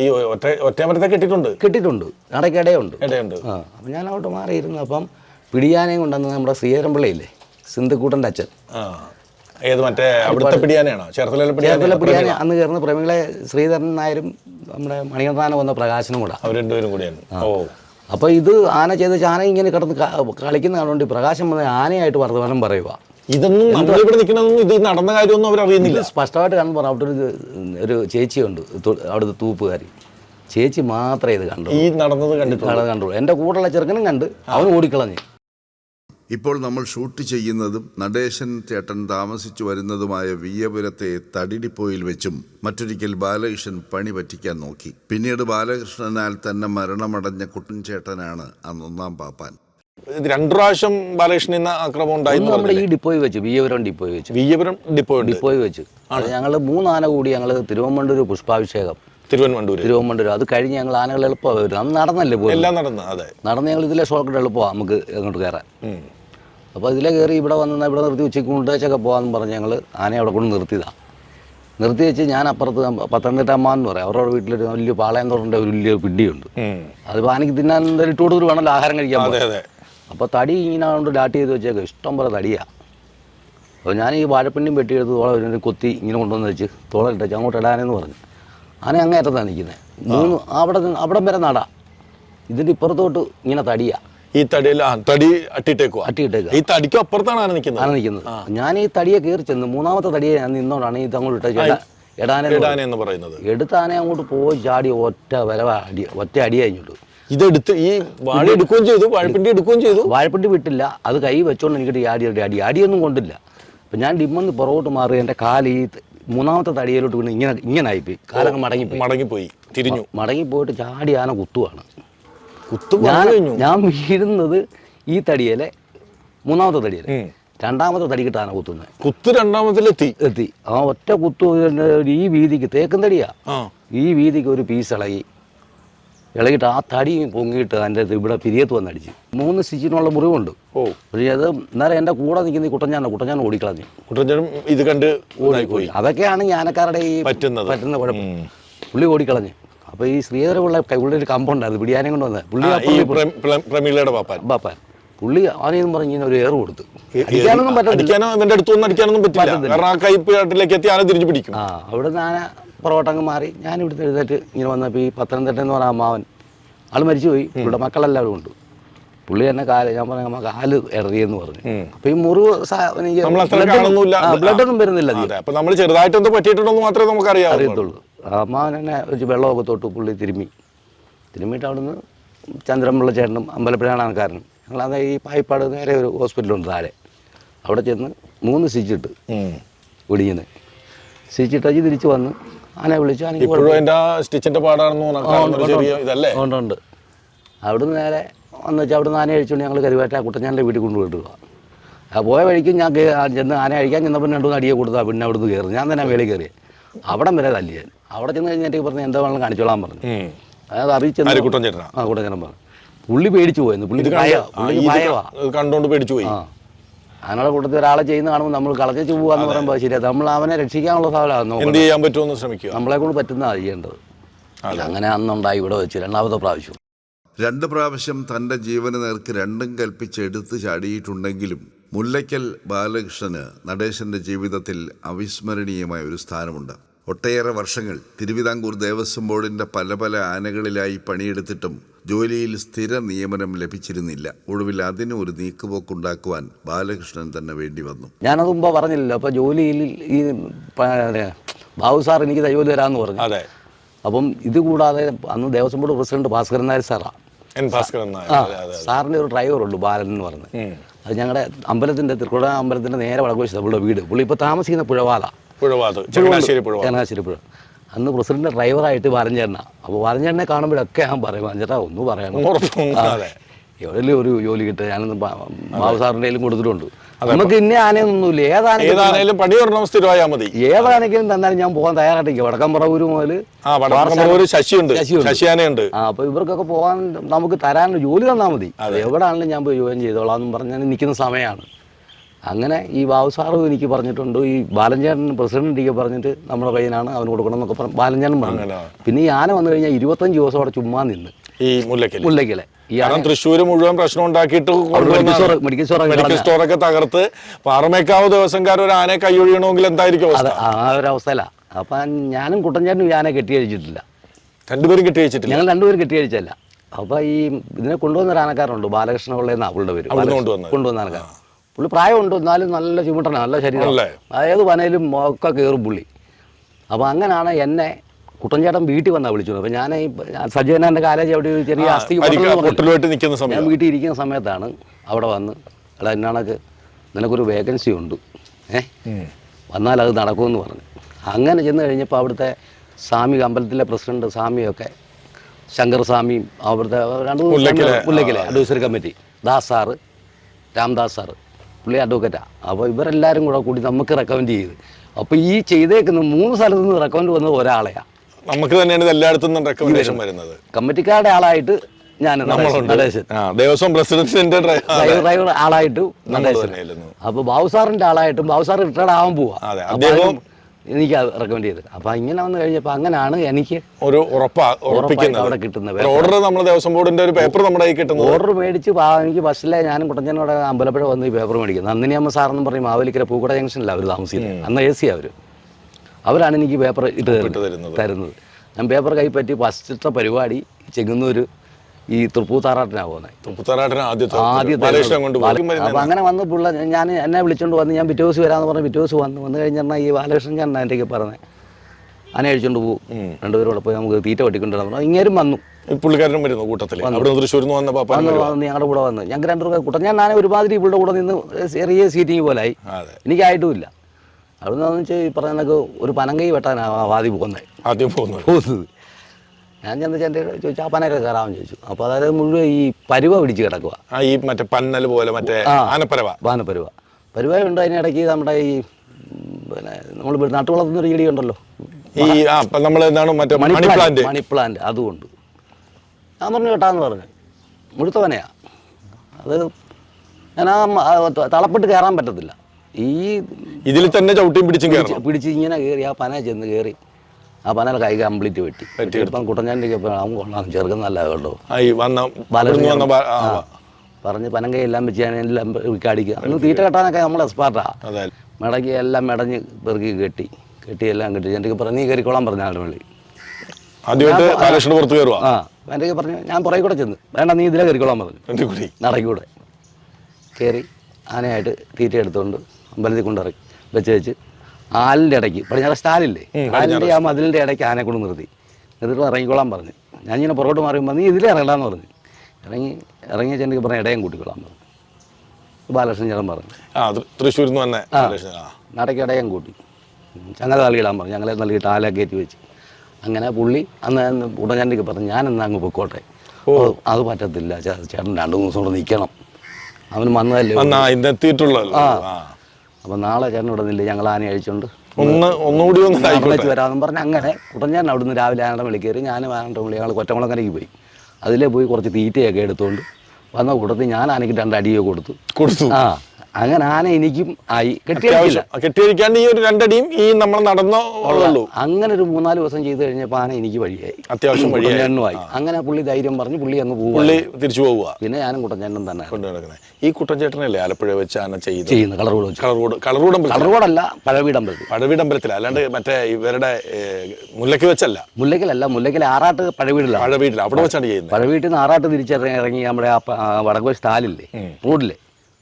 ഈ ഒറ്റ ഒറ്റമരത്തെ കെട്ടിട്ടുണ്ട് കെട്ടിട്ടുണ്ട് നടക്കിടയുണ്ട് ഇടയുണ്ട്. അപ്പം ഞാൻ അവിടെ മാറിയിരുന്നു. അപ്പം പിടിയാനയും കൊണ്ടുവന്നത് നമ്മുടെ ശ്രീധരൻപിള്ളയില്ലേ? സിന്ധുക്കൂട്ടന്റെ അച്ഛൻ. ഏത് മറ്റേ അവിടുത്തെ പിടിയാനാണോ ചേർത്തല ചേർത്തല പിടിയാന പിടിയാന അന്ന് കയറുന്ന പ്രേമികളെ ശ്രീധരൻ നായരും നമ്മുടെ മണികണ്ഠാന വന്ന പ്രകാശനും കൂടെ. അവർ രണ്ടുപേരും കൂടിയാണ്. ഓ. അപ്പോൾ ഇത് ആന ചെയ്ത് ആന ഇങ്ങനെ കിടന്ന് കളിക്കുന്ന കാണുകൊണ്ട് പ്രകാശം വന്ന ആനയായിട്ട് വർത്തമാനം പറയുക ഇതൊന്നും നമ്മളിവിടെ നിൽക്കണമെന്നും ഇത് നടന്ന കാര്യമൊന്നും അവർ അറിയുന്നില്ല സ്പഷ്ടമായിട്ട് കാണുമ്പോൾ അവിടെ ഒരു ഒരു ചേച്ചിയുണ്ട്. അവിടുത്തെ തൂപ്പുകാരി. ചേച്ചി മാത്രമേ ഇത് കണ്ടു ഈ നടന്നത് കണ്ടിട്ടുള്ളൂ. കണ്ടു എന്റെ കൂടെയുള്ള ചെറുക്കനും കണ്ട്. അവൻ ഓടിക്കളഞ്ഞ്. ഇപ്പോൾ നമ്മൾ ഷൂട്ട് ചെയ്യുന്നതും നടേശൻ ചേട്ടൻ താമസിച്ചു വരുന്നതുമായ വിയ്യപുരത്തെ തടിഡിപ്പോയിൽ വെച്ചും മറ്റൊരിക്കൽ ബാലകൃഷ്ണൻ പണി പറ്റിക്കാൻ നോക്കി. പിന്നീട് ബാലകൃഷ്ണനാൽ തന്നെ മരണമടഞ്ഞ കുട്ടൻ ചേട്ടനാണ് അന്ന് ഒന്നാം പാപ്പാൻ. രണ്ടു പ്രാവശ്യം ബാലകൃഷ്ണൻ ഇന്ന് ആക്രമണം ഉണ്ടായി നമ്മുടെ ഈ ഡിപ്പോയിൽ വെച്ച് വിയ്യപുരം ഡിപ്പോയിൽ വെച്ച്. വിയ്യപുരം ഡിപ്പോ ഡിപ്പോയിൽ വെച്ച്. ഞങ്ങൾ മൂന്നാന കൂടി ഞങ്ങൾ തിരുവമ്പണ്ടൂർ പുഷ്പാഭിഷേകം. തിരുവനന്തപുരം തിരുവനന്തപുരം അത് കഴിഞ്ഞ് ഞങ്ങൾ ആനകൾ എളുപ്പമാണ് വരുന്നത് അന്ന് നടന്നല്ലേ പോയി എല്ലാം നടന്നു അതെ. നടന്ന് ഞങ്ങൾ ഇതിലെ ഷോക്കിട്ട് എളുപ്പമാണ് നമുക്ക് അങ്ങോട്ട് കയറാൻ. അപ്പോൾ ഇതിലെ കയറി ഇവിടെ വന്ന് ഇവിടെ നിർത്തി ഉച്ചയ്ക്ക് കൊണ്ടുവച്ചൊക്കെ പോകാമെന്ന് പറഞ്ഞ് ഞങ്ങൾ ആനയെ അവിടെ കൊണ്ട് നിർത്തിയതാണ് നിർത്തി വെച്ച് ഞാൻ അപ്പുറത്ത് പത്തനംതിട്ട അമ്മ എന്ന് പറയും. അവരുടെ വീട്ടിലൊരു വലിയ പാളയം തോട്ടന്റെ ഒരു വലിയ പിടിയുണ്ട്. അതിപ്പോൾ ആനയ്ക്ക് തിന്നാൻ എന്തായാലും ഇട്ട് കൊടുത്തിട്ട് വേണമല്ലോ ആഹാരം കഴിക്കാൻ അപ്പോൾ തടി ഇങ്ങനെ കൊണ്ട് ഡാട്ട് ചെയ്ത് വെച്ചേക്കാം. ഇഷ്ടം പോലെ തടിയാണ് അപ്പോൾ ഞാൻ ഈ വാഴപ്പിണ്ടിയും വെട്ടിയെടുത്ത് തോളം ഒരു കൊത്തി ഇങ്ങനെ കൊണ്ടുവന്ന് വെച്ച് തോളം ഇട്ടേച്ച് അങ്ങോട്ട് ഇടാനെന്ന് പറഞ്ഞു. ആന അങ്ങേറ്റത്താണ് നിൽക്കുന്നത് മൂന്ന് അവിടെ അവിടം വരെ നട. ഇതിന്റെ ഇപ്പുറത്തോട്ട് ഇങ്ങനെ തടിയാ. ഈ തടിയിൽ തടി അട്ടിട്ടേക്കോ അട്ടിയിട്ടേക്കുക ഈ തടിക്ക് അപ്പുറത്താണ് ആന നിൽക്കുന്നത്. ആണ് നിൽക്കുന്നത്. ഞാൻ ഈ തടിയെ കയറി ചെന്ന് മൂന്നാമത്തെ തടിയെ ഞാൻ നിന്നോണ്ടാണ് ഇത് അങ്ങോട്ട് ഇട്ടേച്ച് ഇടാ- ഇടാനെ ഇടാന എന്ന് പറയുന്നത്. എടുത്താനെ അങ്ങോട്ട് പോയി ചാടി ഒറ്റ വില അടി ഒറ്റ അടി കഴിഞ്ഞിട്ടു. ഇതെടുത്ത് ഈ വാഴ എടുക്കുകയും ചെയ്തു വാഴപ്പിണ്ടി എടുക്കുകയും ചെയ്തു. വാഴപ്പിണ്ടി വിട്ടില്ല. അത് കൈ വെച്ചോണ്ട് എനിക്ക് ആടി അടി അടി അടി അടിയൊന്നും കൊണ്ടില്ല. അപ്പം ഞാൻ ഡിമ്മന്ന് പുറകോട്ട് മാറി എന്റെ കാൽ ഈ മൂന്നാമത്തെ തടിയിലോട്ട് വീണ് ഇങ്ങനെ ഇങ്ങനെ ആയിപ്പോയി. കാലൊക്കെ മടങ്ങിപ്പോയി. മടങ്ങിപ്പോയി തിരിഞ്ഞു. മടങ്ങി പോയിട്ട് ചാടി ആന കുത്തുവാണ്. കുത്തു ഞാൻ വീഴുന്നത് ഈ തടിയലെ മൂന്നാമത്തെ തടിയലെ. രണ്ടാമത്തെ തടി ആന കുത്തുന്നത്. കുത്ത് രണ്ടാമത്തിലെത്തി എത്തി. ആ ഒറ്റ കുത്തു ഈ വീതിക്ക് തേക്കും തടിയാ. ഈ വീതിക്ക് ഒരു പീസ് ഇളകി. ഇളകിയിട്ട് ആ തടി പൊങ്ങിയിട്ട് എന്റെ ഇവിടെ പിരിയത്ത് വന്നടിച്ച് മൂന്ന് സ്റ്റിച്ചിനുള്ള മുറിവുണ്ട്. ഓ. പക്ഷേ അത് നേരെ എന്റെ കൂടെ നിൽക്കുന്ന കുട്ടഞ്ഞാണ് കുട്ടഞ്ഞാൻ ഓടിക്കളഞ്ഞു. കുട്ടഞ്ഞാനും ഇത് കണ്ട് ഓടിപ്പോയി. അതൊക്കെയാണ് ഞാനക്കാരുടെ ഈ പറ്റുന്നത്. പറ്റുന്ന കുഴപ്പം. പുള്ളി ഓടിക്കളഞ്ഞു. അപ്പോൾ ഈ ശ്രീധരപിള്ള പുള്ളിയുടെ ഒരു കമ്പുണ്ടായിരുന്നു പിടിയാനെ കൊണ്ട് വന്നത് പുള്ളി പ്രമീളയുടെ പാപ്പാൻ. പാപ്പാൻ. പുള്ളി ആനയെന്ന് പറഞ്ഞ് ഇങ്ങനെ ഒരു ഏറ് കൊടുത്തു. അടിക്കാനൊന്നും പറ്റത്തില്ല. അടിക്കാനോ ഇവന്റെ അടുത്തൊന്നും അടിക്കാനൊന്നും പറ്റില്ല. കാരണം ആ കൈപ്പ് കാട്ടിലേക്ക് എത്തി ആന തിരിച്ചു പിടിക്കും. ആ അവിടെ ആന പുറകോട്ടങ്ങ് മാറി. ഞാൻ ഇവിടുത്തെ എഴുന്നേറ്റ് ഇങ്ങനെ വന്നപ്പോൾ ഈ പത്തനംതിട്ട എന്ന് പറഞ്ഞ അമ്മാവൻ ആൾ മരിച്ചുപോയി. ഇവിടെ മക്കളെല്ലാവരും ഉണ്ട്. പുള്ളി തന്നെ കാൽ ഞാൻ പറഞ്ഞ കാൽ ഇറങ്ങിയെന്ന് പറഞ്ഞു. അപ്പൊ ഈ മുറിവ് ബ്ലഡ് ഒന്നും- വരുന്നില്ല നമ്മൾ ചെറുതായിട്ട് പറ്റിയിട്ടുണ്ടോ മാത്രമേ നമുക്ക് അറിയാവൂ അറിയത്തുള്ളൂ. അമ്മാവൻ തന്നെ ഒരു വെള്ളമൊക്കെ തൊട്ട് പുള്ളി തിരുമ്മി. തിരുമ്മിയിട്ട് അവിടുന്ന് ചന്ദ്രമുള്ള ചേട്ടനും അമ്പലപ്പുഴയാണ് ആൾക്കാരനും. ഞങ്ങളത് ഈ പായിപ്പാട് നേരെ ഒരു ഹോസ്പിറ്റലുണ്ട് താഴെ. അവിടെ ചെന്ന് മൂന്ന് സ്റ്റിച്ചിട്ട്. ഒടിഞ്ഞത് സ്റ്റിച്ചിട്ട് തിരിച്ച് വന്ന് ആനെ വിളിച്ചു. സ്റ്റിച്ചിന്റെ പാടാണെന്ന് ഉണ്ട് ഉണ്ട് അവിടുന്ന് നേരെ വന്ന് വെച്ചാൽ അവിടുന്ന് ആന അഴിച്ചുകൊണ്ട് ഞങ്ങൾ കരുവാറ്റ കുട്ടഞ്ഞാന്റെ വീട്ടിൽ കൊണ്ടുപോയിട്ട് ആ പോയ വഴിക്കും ഞാൻ ചെന്ന് ആന അഴിക്കാൻ ചെന്നപ്പോൾ രണ്ടു അടിയെ കൊടുത്താൽ പിന്നെ അവിടുന്ന് കയറി ഞാൻ തന്നെ വേളി കയറി അവിടം വരെ തല്ലി ഞാൻ അവിടെ ചെന്ന് കഴിഞ്ഞിട്ട് പറഞ്ഞ് എന്താ വേണം കാണിച്ചോളാൻ പറഞ്ഞു. അതായത് അറിയിച്ചു ചേട്ടനാ ആ കുട്ടഞ്ഞാൻ പറഞ്ഞു. പുള്ളി പേടിച്ചു പോയെന്ന് പുള്ളി കണ്ടോണ്ട് പേടിച്ചു പോയി. അങ്ങനെ അതിനുള്ള കൂട്ടത്തിൽ ഒരാളെ ചെയ്യുന്ന കാണുമ്പോൾ നമ്മൾ കളച്ചു പോകാന്ന് പറയുമ്പോൾ ശരിയാ. നമ്മൾ അവനെ രക്ഷിക്കാനുള്ള സാധനമാണ് എന്ത് ചെയ്യാൻ പറ്റുമെന്ന് ശ്രമിക്കുക. നമ്മളെ കൊണ്ട് പറ്റുന്നതാണ് ചെയ്യേണ്ടത്. അങ്ങനെ അന്നുണ്ടായി. ഇവിടെ വെച്ച് രണ്ടാമത്തെ പ്രാവശ്യം. രണ്ട് പ്രാവശ്യം തന്റെ ജീവന് നേർക്ക് രണ്ടും കൽപ്പിച്ച് എടുത്തു ചാടിയിട്ടുണ്ടെങ്കിലും മുല്ലയ്ക്കൽ ബാലകൃഷ്ണന് നടേശന്റെ ജീവിതത്തിൽ അവിസ്മരണീയമായ ഒരു സ്ഥാനമുണ്ട്. ഒട്ടേറെ വർഷങ്ങൾ തിരുവിതാംകൂർ ദേവസ്വം ബോർഡിന്റെ പല പല ആനകളിലായി പണിയെടുത്തിട്ടും ജോലിയിൽ സ്ഥിര നിയമനം ലഭിച്ചിരുന്നില്ല. ഒടുവിൽ അതിന് ഒരു നീക്കുപോക്കുണ്ടാക്കുവാൻ ബാലകൃഷ്ണൻ തന്നെ വേണ്ടി വന്നു. ഞാനത് മുമ്പ് പറഞ്ഞില്ലല്ലോ. അപ്പോൾ ജോലിയിൽ ഈ ബാബു സാർ എനിക്ക് ജോലി തരാമെന്ന് പറഞ്ഞു. അതെ. അപ്പം ഇത് കൂടാതെ അന്ന് ദേവസ്വം ബോർഡ് പ്രസിഡന്റ് ഭാസ്കരൻ നായർ സാറാണ്. സാറിന്റെ ഒരു ഡ്രൈവറുള്ളൂ ബാലൻ എന്ന് പറഞ്ഞത് അത് ഞങ്ങളുടെ അമ്പലത്തിന്റെ തിരുക്കുട അമ്പലത്തിന്റെ നേരെ വടക്കുവശത്ത് പുള്ളിയുടെ വീട്. പുള്ളി ഇപ്പോൾ താമസിക്കുന്ന പുഴവാല. പുഴവാത് ചങ്ങനാശ്ശേരി പുഴ ചങ്ങനാശ്ശേരി പുഴ. അന്ന് പ്രസിഡന്റ് ഡ്രൈവറായിട്ട് ബാലഞ്ചേട്ടനാ അപ്പോൾ ബാലഞ്ചേട്ടനെ കാണുമ്പോഴൊക്കെ ഞാൻ പറയും ബാലഞ്ചേട്ടാ ഒന്നും അതെ എവിടെയെങ്കിലും ഒരു ജോലി കിട്ടുക ഞാനൊന്ന് ബാബു സാറിന്റെ കൊടുത്തിട്ടുണ്ട്. നമുക്ക് ഇന്ന ആനയൊന്നുമില്ല ഏതാണെങ്കിലും പണി ഒരെണ്ണം സ്ഥിരമായാൽ മതി. ഏതാണെങ്കിലും തന്നാലും ഞാൻ പോകാൻ തയ്യാറായിട്ടിരിക്കും. വടക്കമ്പറവൂര് മുതൽ ശശിയുണ്ട്. ശശിയുണ്ട്. ശശിയാനയുണ്ട്. ആ അപ്പോൾ ഇവർക്കൊക്കെ പോകാൻ നമുക്ക് തരാനുള്ള ജോലി തന്നാൽ മതി. എവിടെയാണെങ്കിലും ഞാൻ പോയി ജോയിൻ ചെയ്തോളാം എന്നും പറഞ്ഞാൽ നിൽക്കുന്ന സമയമാണ്. അങ്ങനെ ഈ ബാബു സാറും എനിക്ക് പറഞ്ഞിട്ടുണ്ട് ഈ ബാലഞ്ചേട്ടൻ പ്രസിഡന്റ് എനിക്ക് പറഞ്ഞിട്ട് നമ്മുടെ കയ്യിലാണ് അവന് കൊടുക്കണം എന്നൊക്കെ പറഞ്ഞു ബാലഞ്ചേട്ടൻ പറഞ്ഞു. പിന്നെ ഈ ആന വന്നു കഴിഞ്ഞാൽ ഇരുപത്തഞ്ച് ദിവസം അവിടെ ചുമ്മാ നിന്ന്. ഈ മുല്ലക്കൽ ആന കാരണം തൃശ്ശൂര് മുഴുവൻ പ്രശ്നം ഉണ്ടാക്കിയിട്ട് മെഡിക്കൽ സ്റ്റോറൊക്കെ തകർത്ത് പാറമേക്കാവ് ദിവസംകാർ ഒരു ആനയെ കൈയൊഴിയണമെങ്കിൽ എന്തായിരിക്കും ആ ഒരു അവസ്ഥയിലാണ് അപ്പം ഞാനും കുട്ടഞ്ചേട്ടനും ഈ ആനയെ കെട്ടിയഴിച്ചിട്ടില്ല. രണ്ടുപേരും കെട്ടി വെച്ചിട്ടില്ല ഞങ്ങൾ രണ്ടുപേരും കെട്ടിയഴിച്ചല്ല അപ്പോൾ ഈ ഇതിനെ കൊണ്ടുവന്ന ഒരു ആനക്കാരുണ്ട് ബാലകൃഷ്ണ പിള്ളയെന്നാണ് പുള്ളിയുടെ പേര് കൊണ്ടുവന്ന ആനക്കാരൻ. പുള്ളി പ്രായമുണ്ട് എന്നാലും നല്ല ചുമട്ടനാണ് നല്ല ശരീരം. അല്ലേ? ഏത് വനയിലും ഒക്കെ കയറും പുള്ളി. അപ്പോൾ അങ്ങനെയാണ് എന്നെ കുട്ടൻചേട്ടൻ വീട്ടിൽ വന്നാ വിളിച്ചത്. അപ്പോൾ ഞാൻ ഈ സജീവനാന്റെ കാലേജ് അവിടെ ഒരു ചെറിയ അസ്ഥി ഞാൻ വീട്ടിൽ ഇരിക്കുന്ന സമയത്താണ് അവിടെ വന്ന് അല്ല എന്നാണക്ക് നിനക്കൊരു വേക്കൻസി ഉണ്ട്. ഏ? വന്നാൽ അത് നടക്കുമെന്ന് പറഞ്ഞു. അങ്ങനെ ചെന്ന് കഴിഞ്ഞപ്പോൾ അവിടുത്തെ സ്വാമി അമ്പലത്തിലെ പ്രസിഡന്റ് സ്വാമിയൊക്കെ ശങ്കർ സ്വാമിയും അവിടുത്തെ രണ്ട് മൂന്ന് മുല്ലയ്ക്കലെ, advisory committee Das sir Ramdas sir പുള്ളി അഡ്വക്കറ്റാണ് അപ്പോൾ ഇവരെല്ലാവരും കൂടെ കൂടി നമുക്ക് റെക്കമെൻഡ് ചെയ്ത്. അപ്പോൾ ഈ ചെയ്തേക്കുന്ന മൂന്ന് സ്ഥലത്ത് നിന്ന് റെക്കമെൻഡ് വന്നത് ഒരാളെയാണ് നമുക്ക് തന്നെയാണ് ഇത് എല്ലായിടത്തും റെക്കമെൻഡേഷൻ വരുന്നത്. കമ്മിറ്റിക്കാരുടെ ആളായിട്ട് ഞാൻ ദേവസ്വം പ്രസിഡന്റിന്റെ. ഡ്രൈവർ ആളായിട്ട് അപ്പോൾ ബാബു സാറിന്റെ ആളായിട്ടും ബാബു സാർ റിട്ടയർഡ് ആവാൻ പോവാ. എനിക്ക് റെക്കമെൻഡ് ചെയ്തത് അപ്പോൾ ഇങ്ങനെ വന്നു കഴിഞ്ഞപ്പോൾ അങ്ങനെയാണ് എനിക്ക് ഒരു ഉറപ്പാ ഉറപ്പിക്കുന്നത്. അവിടെ കിട്ടുന്നത് ഓർഡർ നമ്മൾ ദേവസ്വം ബോർഡിന്റെ ഒരു പേപ്പർ നമ്മുടെ കിട്ടുന്നത്. ഓർഡർ മേടിച്ച് എനിക്ക് ബസ്സിലെ ഞാനും കുട്ടഞ്ചനോടെ അമ്പലപ്പുഴ വന്ന് ഈ പേപ്പർ മേടിക്കുന്നത് അന്നിനി അമ്മ സാറെന്ന് പറയും മാവലിക്കര പൂക്കട ജംഗ്ഷനിലാണ് അവർ താമസിക്കുന്നത് അന്ന് എ സി അവർ അവരാണ് എനിക്ക് പേപ്പർ ഇട്ട് തരുന്നത്. തരുന്നത്. തരുന്നത്. ഞാൻ പേപ്പർ കൈപ്പറ്റി ഫസ്റ്റത്തെ പരിപാടി ചെങ്ങന്നൂർ ഈ തൃപ്പൂത്താറാട്ടിനാണ് പോകുന്നത് ആദ്യത്തെ അങ്ങനെ വന്ന് പിള്ള ഞാൻ എന്നെ വിളിച്ചോണ്ട് വന്ന് ഞാൻ പിറ്റേ ദിവസം വരാന്ന് പറഞ്ഞ് പിറ്റേ ദിവസം വന്ന് വന്ന് കഴിഞ്ഞാൽ ഈ ബാലകൃഷ്ണൻ ഞാൻ എന്റെ പറഞ്ഞത് അനെ അഴിച്ചോണ്ട് പോകും രണ്ടുപേരും കൂടെ പോയി നമുക്ക് തീറ്റ വെട്ടിക്കൊണ്ടിരുന്നു ഇങ്ങേരും വന്നു. പുള്ളിക്കാരനും വരുന്നു കൂട്ടത്തിൽ ഞങ്ങളുടെ കൂടെ വന്ന്. ഞങ്ങൾക്ക് രണ്ടുപേർക്ക് കൂട്ടം. ഞാൻ ഞാൻ ഒരുമാതിരി ഇവളുടെ കൂടെ നിന്ന് ചെറിയ സീറ്റിംഗ് പോലെ ആയി. എനിക്കായിട്ടുമില്ല അവിടെ നിന്ന് വെച്ചാൽ ഈ പറഞ്ഞ ഒരു പനങ്കൈ വെട്ടാൻ വാതി പോകുന്നത് ആദ്യം പോകുന്നത്. പോകുന്നത്. ഞാൻ ചെന്ന് എന്റെ ചോദിച്ചു ആ പനയൊക്കെ കയറാമെന്ന് ചോദിച്ചു. അപ്പോൾ അതായത് മുഴുവൻ ഈ പരുവ പിടിച്ച് കിടക്കുക. ആ ഈ മറ്റേ പന്നൽ പോലെ മറ്റേ. ആനപ്പരവ. ആനപ്പരുവ. പരുവ ഉണ്ട് അതിനിടയ്ക്ക് നമ്മുടെ ഈ പിന്നെ നമ്മൾ നാട്ടു വളർത്തുന്ന ഒരു ചെടി ഉണ്ടല്ലോ ഈ ആ നമ്മൾ എന്താണ് മറ്റേ മണി പ്ലാന്റ് മണി പ്ലാന്റ് അതുകൊണ്ട്. ഞാൻ പറഞ്ഞു കേട്ടാന്ന് പറഞ്ഞു. മുഴുത്തവനെയാ. അത് ഞാൻ ആ തളപ്പെട്ട് കയറാൻ പറ്റത്തില്ല. ഈ ഇതിൽ തന്നെ ചവിട്ടിയും പിടിച്ചും പിടിച്ച് ഇങ്ങനെ കയറി ആ പന ചെന്ന് കയറി. ആ പനയുടെ കൈ കംപ്ലീറ്റ് വെട്ടി. വെട്ടി ഇപ്പം കുട്ടഞ്ഞാന്റെ അവൻ കൊള്ളാം. ചെറുക്കുന്ന നല്ല കേട്ടോ. പറഞ്ഞ് പനങ്കൈ എല്ലാം വെച്ച് ഞാൻ എല്ലാം വിൽക്കാടിക്കുക അന്ന് തീറ്റ കെട്ടാനൊക്കെ നമ്മൾ എക്സ്പാർട്ടാ മെടക്കി എല്ലാം മെടഞ്ഞ് പെറുക്കി കെട്ടി. കെട്ടി എല്ലാം കെട്ടി. എന്റെ പറഞ്ഞു നീ കയറിക്കോളാൻ പറഞ്ഞു ആളുടെ വെള്ളി ആദ്യമായിട്ട് പുറത്ത് കയറുക ആ എന്റെ പറഞ്ഞു ഞാൻ പുറകെ കൂടെ ചെന്ന്. വേണ്ട നീ ഇതിലെ കയറിക്കോളാൻ പറഞ്ഞു. നടക്കൂടെ കയറി ആനയായിട്ട് തീറ്റ എടുത്തുകൊണ്ട് അമ്പലത്തിൽ കൊണ്ടിറങ്ങി വെച്ച് വെച്ച് ആലിന്റെ ഇടയ്ക്ക്. പടിഞ്ഞാറ സ്റ്റാലില്ലേ? ആലിന്റെ ആ മതിലിന്റെ ഇടയ്ക്ക് ആനെ കൊണ്ട് നിർത്തി. നിർത്തിയിട്ട് ഇറങ്ങിക്കോളാൻ പറഞ്ഞു. ഞാൻ ഇങ്ങനെ പുറകോട്ട് മാറിയുമ്പോൾ നീ ഇതിലേ ഇറങ്ങാന്ന് പറഞ്ഞു. ഇറങ്ങി ഇറങ്ങിയ ചെന്നിക്ക് പറഞ്ഞ ഇടയും കൂട്ടിക്കോളാൻ പറഞ്ഞു. ബാലകൃഷ്ണൻ ചേട്ടൻ പറഞ്ഞു. തൃശ്ശൂരിൽ നിന്ന് തന്നെ നടയ്ക്ക് ഇടയും കൂട്ടി. ചങ്ങല നൽകിയിടാൻ പറഞ്ഞു. ഞങ്ങളെ നൽകിയിട്ട് ആല കയറ്റി വെച്ച്. അങ്ങനെ പുള്ളി അന്ന് ഉടഞ്ഞാണ്ടിക്ക് പറഞ്ഞു ഞാൻ എന്നാ അങ്ങ് പൊക്കോട്ടെ? അത് അത് പറ്റത്തില്ല. ചേട്ടൻ രണ്ടു മൂന്ന് ദിവസം കൂടെ നിൽക്കണം അവന് വന്നതല്ലേ ആ. ആ അപ്പം നാളെ ചേട്ടൻ ഇവിടെ നിന്നില്ല ഞങ്ങൾ ആന അഴിച്ചുകൊണ്ട് ഒന്ന് ഒന്നുകൂടി ഒന്ന് വെച്ച് വരാമെന്ന് പറഞ്ഞ് അങ്ങനെ അവിടെ അവിടുന്ന് രാവിലെ ആനയുടെ വിളി കയറി ഞാനും ആനയുടെ വിളി ഞങ്ങൾ കൊറ്റമുളങ്ങരയ്ക്ക് പോയി. അതിലേ പോയി കുറച്ച് തീറ്റയൊക്കെ എടുത്തുകൊണ്ട് വന്ന കൂട്ടത്തിൽ ഞാൻ ആനയ്ക്ക് രണ്ട് അടിയൊക്കെ കൊടുത്തു. കൊടുത്തു. ആ അങ്ങനെ ആന എനിക്കും ആയി. കെട്ടിയിരിക്കാണ്ട് ഈ ഒരു രണ്ടടിയും ഈ നമ്മൾ നടന്നോ ഉള്ളൂ. അങ്ങനെ ഒരു മൂന്നാൽ ദിവസം ചെയ്തു കഴിഞ്ഞപ്പോൾ ആന എനിക്ക് വഴിയായി. അത്യാവശ്യം വഴിയായി. എണ്ണുമായി അങ്ങനെ പുള്ളി ധൈര്യം പറഞ്ഞു പുള്ളി അങ്ങ് പോകും പുള്ളി തിരിച്ചു പോവുക. പിന്നെ ഞാനും കുട്ടഞ്ചേട്ടനും തന്നെ കൊണ്ടുനടക്കുന്നത് ഈ കുട്ടഞ്ചേട്ടനല്ലേ ആലപ്പുഴ വെച്ച് ആന ചെയ്ത് ചെയ്യുന്നു കളർ കൂടെ വെച്ച്. കളർകോട് കളർകോട് അമ്പലത്തിൽ കളർകോടല്ല പഴവീടമ്പലത്തിൽ. പഴവീടമ്പലത്തിൽ അല്ലാണ്ട് മറ്റേ ഇവരുടെ മുല്ലയ്ക്ക് വെച്ചല്ല? മുല്ലയ്ക്കലല്ല മുല്ലയ്ക്കൽ ആറാട്ട് പഴവീടിലാണ്. പഴവീട്ടിൽ അവിടെ വെച്ചാണ് ചെയ്യുന്നത്. പഴവീട്ടിൽ നിന്ന് ആറാട്ട് തിരിച്ചിറങ്ങി ഇറങ്ങി നമ്മുടെ വടക്കുവശ താലില്ലേ റോഡിലെ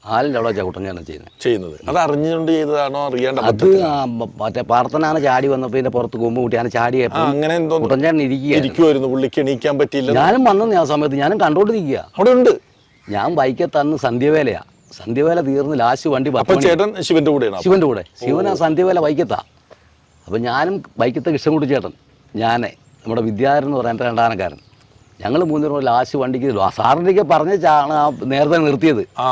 ആലിന്റെ അവിടെ കുട്ടഞ്ചേട്ടൻ ചെയ്യുന്നത്. ചെയ്യുന്നത്. അത് അറിഞ്ഞുകൊണ്ട് ചെയ്തതാണോ? അറിയാണ്ട് അത് ആ മ- മറ്റേ പാർത്തനാണ് ചാടി വന്നപ്പോൾ ഇതിന്റെ പുറത്ത് കൊമ്പ് കൂട്ടി ആന ആ, ചാടിയപ്പോൾ അങ്ങനെ എന്തോ കുട്ടഞ്ചേട്ടൻ ഇരിക്കുക ഇരിക്കുമായിരുന്നു പുള്ളിക്ക് എണീക്കാൻ പറ്റിയില്ല. ഞാനും വന്നു ആ സമയത്ത് ഞാനും കണ്ടോണ്ടിരിക്കുക അവിടെ ഉണ്ട്. ഞാൻ ബൈക്കത്ത് അന്ന് സന്ധ്യവേലയാ. സന്ധ്യവേല തീർന്ന് ലാസ്റ്റ് വണ്ടി പത്ത് അപ്പൊ മണി. ചേട്ടൻ ശിവന്റെ കൂടെയാണ്? ശിവന്റെ കൂടെ. ശിവൻ ആ സന്ധ്യവേല ബൈക്കത്താ. അപ്പം ഞാനും ബൈക്കത്തെ കൃഷ്ണൻകുട്ടി ചേട്ടൻ. ഞാനേ. നമ്മുടെ വിദ്യാധരൻ എന്ന് പറയാൻ രണ്ടാനക്കാരൻ. ഞങ്ങൾ മൂന്ന് മൂന്നുപേരും ലാസ്റ്റ് വണ്ടിക്ക് സാറിന്റെ പറഞ്ഞാണ് ആ നേരത്തെ നിർത്തിയത്. ആ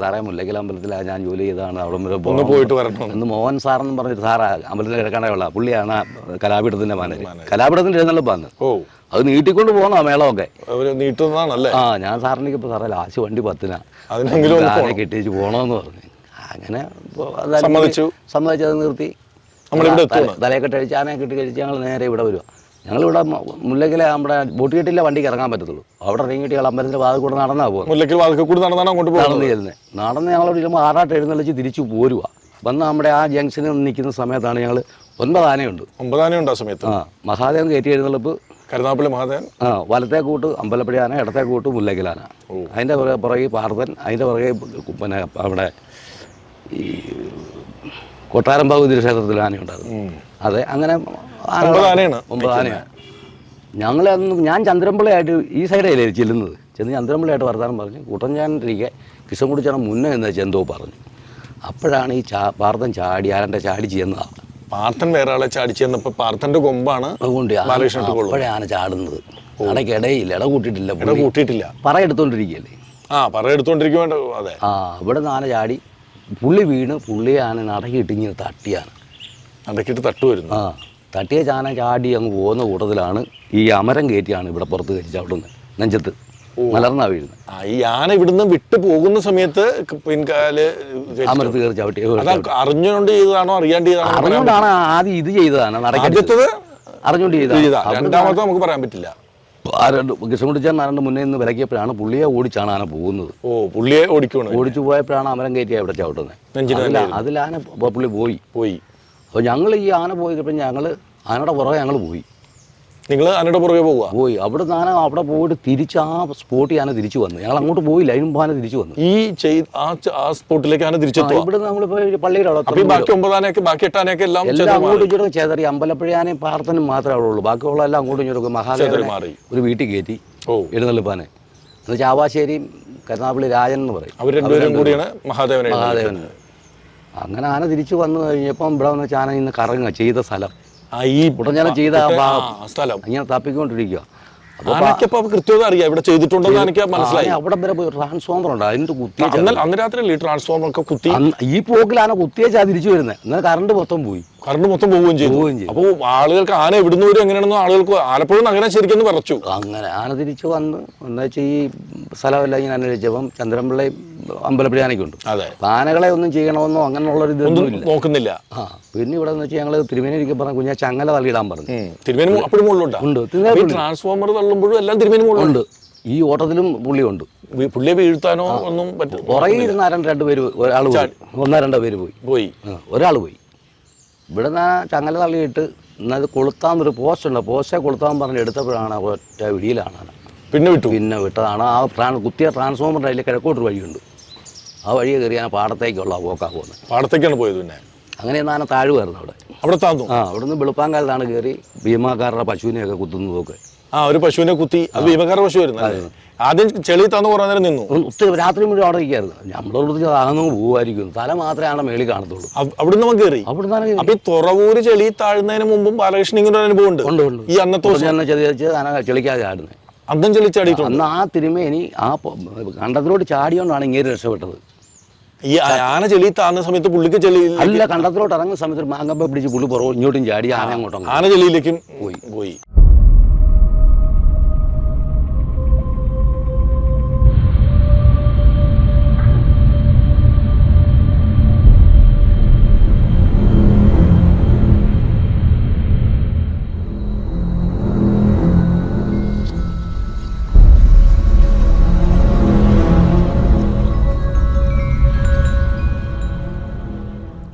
സാറേ മുല്ലക്കൽ അമ്പലത്തിലാണ് ഞാൻ ജോലി ചെയ്തതാണ്. അവിടെ വരെ പോയിട്ട് എന്ന് മോഹൻ സാറെന്ന് പറഞ്ഞു സാറാ അമ്പലത്തിൽ കിടക്കാനുള്ള പുള്ളിയാണ് കലാപീഠത്തിന്റെ മാനേജ്. മാനേജർ കലാപീഠത്തിന്റെ എഴുന്നള്ളിപ്പാന്ന് ഓ. അത് നീട്ടിക്കൊണ്ട് പോകണോ മേളമൊക്കെ. നീട്ടുന്നതാണല്ലേ? ആ ഞാൻ സാറിന് ഇപ്പോൾ സാറേ ലാസ്റ്റ് വണ്ടി പത്തിനാ. അതിനെങ്കിലും ഒന്ന് ആനെ കെട്ടിച്ച് പോകണമെന്ന് പറഞ്ഞു. അങ്ങനെ ഇപ്പൊ സമ്മതിച്ചു. സമ്മതിച്ചത് നിർത്തി. തലയൊക്കെ അഴിച്ച് ആനയെ കെട്ടി കഴിച്ച് ഞങ്ങൾ നേരെ ഇവിടെ വരുക ഞങ്ങളിവിടെ മുല്ലക്കിലെ നമ്മുടെ ബോട്ട് കെട്ടിലെ വണ്ടിക്ക് ഇറങ്ങാൻ പറ്റത്തുള്ളൂ. അവിടെ ഇറങ്ങിയിട്ട് കിട്ടിയ അമ്പലത്തിന്റെ വാതിൽ കൂടെ നടന്നാ പോകും മുല്ലക്കിൽ വാതിൽ കൂടി നടന്നാണ് അങ്ങോട്ട് നടന്ന് ചെല്ലുന്നത് നടന്ന് ഞങ്ങളോട് ചെല്ലുമ്പോൾ ആറാട്ട് എഴുന്നള്ളിച്ച് തിരിച്ചു പോരുക വന്ന് നമ്മുടെ ആ ജംഗ്ഷനിൽ നിൽക്കുന്ന സമയത്താണ് ഞങ്ങൾ ഒൻപത് ആനയുണ്ട്. ഒമ്പതാനേ ഉണ്ട് ആ സമയത്ത്. ആ മഹാദേവൻ കയറ്റി എഴുന്നള്ളിപ്പ്. കരുനാപ്പള്ളി മഹാദേവൻ. ആ വലത്തെ കൂട്ട് അമ്പലപ്പടി ആന ഇടത്തെ കൂട്ട് മുല്ലക്കിലാന അതിന്റെ പുറകെ പുറകെ പാർത്തൻ അതിന്റെ പുറകെ പിന്നെ അവിടെ ഈ കൊട്ടാരം ഭഗവതി ക്ഷേത്രത്തിൽ ആനയുണ്ടായിരുന്നു. അതെ അങ്ങനെ ഒമ്പത് ആനയാണ്. ഞങ്ങൾ അന്ന് ഞാൻ ചന്ദ്രമ്പിളയായിട്ട് ഈ സൈഡല്ലേ ചെല്ലുന്നത്. ചെന്ന് ചന്ദ്രമ്പിളയായിട്ട് വർത്താനം പറഞ്ഞു. കുട്ടഞ്ചാനിരിക്കെ കിസം കുടിച്ചാണ് മുന്നേ എന്ന് എന്തോ പറഞ്ഞു. അപ്പോഴാണ് ഈ ചാ പാർത്തൻ ചാടി ആരന്റെ ചാടി ചെയ്യുന്നതാണ് പാർത്ഥൻ വേറെ ആളെ ചാടി ചെന്നപ്പോ പാർത്ഥന്റെ കൊമ്പാണ് അതുകൊണ്ട് അപ്പോഴാണ് ചാടുന്നത്. ഇടയ്ക്കിടയില്ല ഇട കൂട്ടിയിട്ടില്ല ഇട കൂട്ടിയിട്ടില്ല. പറ എടുത്തോണ്ടിരിക്കുകയല്ലേ ആ പറ എടുത്തോണ്ടിരിക്കുവേണ്ട അതെ. ആ ഇവിടെ നിന്ന് ആന ചാടി. പുള്ളി വീണ് പുള്ളി ആന നടക്കിയിട്ട് ഇങ്ങനെ തട്ടിയാണ്. നടക്കിയിട്ട് തട്ടു വരുന്നു ആ തട്ടിയ ചാന ചാടി അങ്ങ് പോകുന്ന കൂട്ടത്തിലാണ് ഈ അമരം കയറ്റിയാണ് ഇവിടെ പുറത്ത് കഴിച്ച് അവിടുന്ന് നെഞ്ചത്ത് മലർന്നാ വീഴുന്നത് ഈ ആന ഇവിടുന്ന് വിട്ടു പോകുന്ന സമയത്ത് പിൻകാൽ അമരത്ത് കയറി ചവിട്ടി അറിഞ്ഞുകൊണ്ട് ചെയ്തതാണോ അറിയാണ്ട് ചെയ്തതാണോ അറിഞ്ഞുകൊണ്ടാണ് ആദ്യം ഇത് ചെയ്തതാണ് നടക്കരുത്. അറിഞ്ഞുകൊണ്ട് ചെയ്താ ചെയ്തതാണ്. രണ്ടാമത്തെ നമുക്ക് പറയാൻ പറ്റില്ല. കൃഷ്ണകുടിച്ചാൻ ആരണ്ട് മുന്നേ നിന്ന് വിലക്കിയപ്പോഴാണ് പുള്ളിയെ ഓടിച്ചാണ് ആന പോകുന്നത് ഓ പുള്ളിയെ ഓടിക്കണം ഓടിച്ചു പോയപ്പോഴാണ് അമരം കയറ്റി ഇവിടെ ചവിട്ടുന്നത് അതിലാന പുള്ളി പോയി പോയി അപ്പോൾ ഞങ്ങൾ ഈ ആന പോയി കഴിഞ്ഞപ്പോൾ ഞങ്ങൾ ആനയുടെ പുറകെ ഞങ്ങൾ പോയി നിങ്ങൾ ആനയുടെ പുറകെ പോകുക പോയി. അവിടെ ഞാൻ അവിടെ പോയിട്ട് തിരിച്ച് ആ സ്പോട്ടിൽ ആന തിരിച്ചു വന്നു. ഞങ്ങൾ അങ്ങോട്ട് പോയില്ല. അതിന് മുമ്പ് ആന തിരിച്ചു വന്നു ഈ ചെയ്ത് ആ ച- ആ സ്പോട്ടിലേക്ക് ആന തിരിച്ചെത്തുക ഇവിടെ നമ്മൾ പള്ളിയുടെ അവിടെ അപ്പൊ ഈ ബാക്കി ഒമ്പതാനയൊക്കെ ബാക്കി എല്ലാം എല്ലാം ചെതറി അങ്ങോട്ടും മാറി. ഇങ്ങോട്ടും ചേതറി. അമ്പലപ്പുഴയാനെ പാർത്തനും മാത്രമേ ഉള്ളൂ. ബാക്കിയുള്ള എല്ലാം അങ്ങോട്ടും ഇങ്ങോട്ടും ചെതറി മഹാദേവനെ മാറി. ഒരു വീട്ടിൽ കയറ്റി ഓ. എഴുന്നള്ളിപ്പാനെ. എന്നുവെച്ചാൽ ചാവാശ്ശേരിയും കരുനാപ്പള്ളി രാജൻ എന്ന് പറയും. അവർ രണ്ടുപേരും കൂടിയാണ് മഹാദേവനെ മഹാദേവൻ അങ്ങനെ ആന തിരിച്ചു വന്നു കഴിഞ്ഞപ്പം ഇവിടെ വന്ന് വെച്ചാൽ ആന ഇന്ന് കറങ്ങുക ചെയ്ത സ്ഥലം. ഈ പോക്കിലാണ് ചെയ്ത സ്ഥലം. ഇങ്ങനെ തപ്പിക്കൊണ്ടിരിക്കുക അപ്പോൾ ആനയ്ക്കപ്പോ കൃത്യത അറിയാം. ഇവിടെ ചെയ്തിട്ടുണ്ടെന്ന് എനിക്ക് മനസ്സിലായി. അവിടെ വരെ പോയി ട്രാൻസ്ഫോമർ ഉണ്ട്. അതിന്റെ കുത്തി അന്ന് രാത്രി ഈ ട്രാൻസ്ഫോമർ ഒക്കെ കുത്തി? ഈ പോക്കിൽ ആന കുത്തിയേച്ചാ തിരിച്ചു വരുന്നത് എന്നാൽ കറണ്ട് മൊത്തം പോയി. കറണ്ട് മൊത്തം പോവുകയും ചെയ്തു. അപ്പോൾ ആളുകൾക്ക് ആന എവിടുന്ന് വരും എങ്ങനെയാണെന്നോ ആളുകൾക്ക് ആലപ്പുഴ നഗരം ശരിക്കും പറച്ചു വിറച്ചു. അങ്ങനെ ആന തിരിച്ചു വന്ന്. എന്താ വെച്ചാൽ ഈ സ്ഥലമെല്ലാം ഇങ്ങനെ അന്വേഷിച്ചപ്പം ചന്ദ്രൻപിള്ളി അമ്പലപ്പുഴ ആനയ്ക്കുണ്ട്. അതെ. ആനകളെ ഒന്നും ചെയ്യണമെന്നോ അങ്ങനെയുള്ളൊരു ഇതൊന്നും നോക്കുന്നില്ല. ആ പിന്നെ ഇവിടെ എന്ന് വെച്ചാൽ ഞങ്ങൾ തിരുമേനിക്ക് പറഞ്ഞ കുഞ്ഞാ ചങ്ങല തള്ളിയിടാൻ പറഞ്ഞു. തിരുമേനി അപ്പോഴും ഉണ്ട്. ട്രാൻസ്ഫോമർ തള്ളുമ്പോഴും എല്ലാം തിരുമേനി ഉണ്ട്. ഈ ഓട്ടത്തിലും പുള്ളിയുണ്ട്. പുള്ളിയെ വീഴ്ത്താനോ ഒന്നും പറ്റും പുറകെ ഇരുന്ന രണ്ട് പേര് ഒരാൾ പോയി. ഒന്നോ രണ്ടോ പേര് പോയി. പോയി. ഒരാൾ പോയി. ഇവിടെ നിന്ന് ചങ്ങല തള്ളിയിട്ട് എന്നത് കൊളുത്താന്നൊരു പോസ്റ്റ് ഉണ്ട്. പോസ്റ്റെ കൊളുത്താൻ പറഞ്ഞ് എടുത്തപ്പോഴാണ് ഒറ്റ വിടിയിലാണ്. പിന്നെ വിട്ടു? പിന്നെ വിട്ടതാണ്. ആ ട്രാൻ കുത്തിയ ട്രാൻസ്ഫോമറിന്റെ അതിൽ കിഴക്കോട്ടൊരു വഴിയുണ്ട്. ആ വഴി കയറിയാണ് പാടത്തേക്കുള്ള പോക്കാ പോകുന്നത്. പാടത്തേക്കാണ് പോയത് പിന്നെ? അങ്ങനെ ഞാൻ താഴുമായിരുന്നു അവിടെ. അവിടെ താന്നു? ആ അവിടുന്ന് വെളുപ്പാങ്കാലത്താണ് കയറി ഭീമാക്കാരുടെ പശുവിനെയൊക്കെ കുത്തുന്നതൊക്കെ. ആ ഒരു പശുവിനെ കുത്തി അത് ഭീമക്കാര പശു വരുന്നു ആദ്യം ചെളി തന്നു കുറേ നേരം നിന്നു. ഒത്തിരി രാത്രി മുഴുവൻ അവിടെ ഇരിക്കായിരുന്നു. നമ്മളോട് അകന്നു പോകുമായിരിക്കും തല മാത്രമേ ആണ് മേളിൽ കാണത്തുള്ളൂ. അവിടെ അവിടുന്ന് അവൻ കയറി അവിടുന്ന് അപ്പൊ ഈ തുറവൂര് ചെളി താഴുന്നതിന് മുമ്പും ബാലകൃഷ്ണൻ ഇങ്ങനെ ഒരു അനുഭവം ഉണ്ട് ഈ അന്നത്തെ ചെളിക്കാതെ ആടുന്നത് അന്തം ചെളി ചാടിയിട്ടുണ്ട് അന്ന് ആ തിരുമേനി ആ കണ്ടത്തിലോട്ട് ചാടിയോണ്ടാണ് ഇങ്ങനെ രക്ഷപ്പെട്ടത്. ഈ ആന ചെളി താന്ന സമയത്ത് പുള്ളിക്ക് ചെളി അല്ല കണ്ടത്തിലോട്ട് ഇറങ്ങുന്ന സമയത്ത് ഒരു മാങ്കപ്പ പിടിച്ച് പുള്ളി പുറകു ഇങ്ങോട്ടും ചാടി ആന അങ്ങോട്ടും ആന ചെളിയിലേക്കും പോയി. പോയി.